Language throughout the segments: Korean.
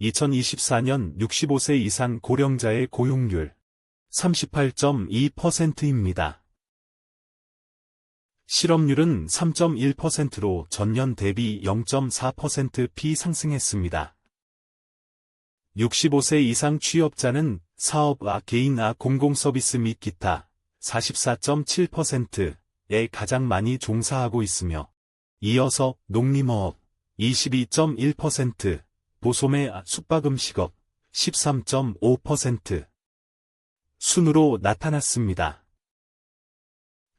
2024년 65세 이상 고령자의 고용률 38.2%입니다. 실업률은 3.1%로 전년 대비 0.4% 피상승했습니다. 65세 이상 취업자는 사업아, 개인아, 공공서비스 및 기타 44.7%에 가장 많이 종사하고 있으며 이어서 농림어업 22.1%, 보소매 숙박음식업 13.5% 순으로 나타났습니다.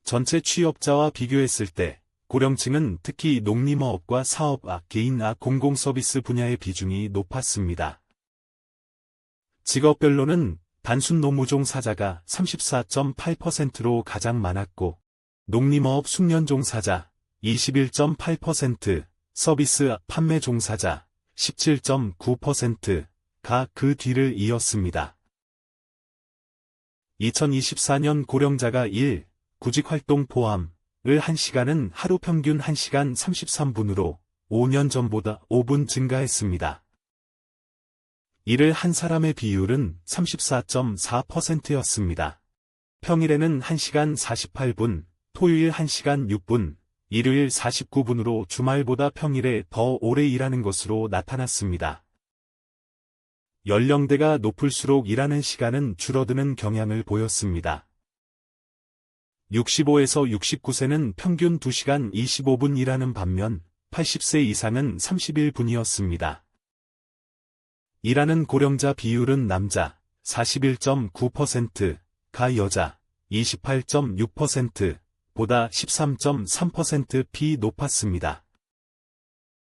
전체 취업자와 비교했을 때 고령층은 특히 농림어업과 사업아, 개인아, 공공서비스 분야의 비중이 높았습니다. 직업별로는 단순 노무종 사자가 34.8%로 가장 많았고, 농림어업 숙련 종사자 21.8%, 서비스 판매 종사자 17.9%가 그 뒤를 이었습니다. 2024년 고령자가 1, 구직활동 포함을 1시간은 하루 평균 1시간 33분으로 5년 전보다 5분 증가했습니다. 이를 한 사람의 비율은 34.4%였습니다. 평일에는 1시간 48분, 토요일 1시간 6분, 일요일 49분으로 주말보다 평일에 더 오래 일하는 것으로 나타났습니다. 연령대가 높을수록 일하는 시간은 줄어드는 경향을 보였습니다. 65에서 69세는 평균 2시간 25분 일하는 반면 80세 이상은 31분이었습니다. 일하는 고령자 비율은 남자 41.9%가 여자 28.6% 보다 13.3%피 높았습니다.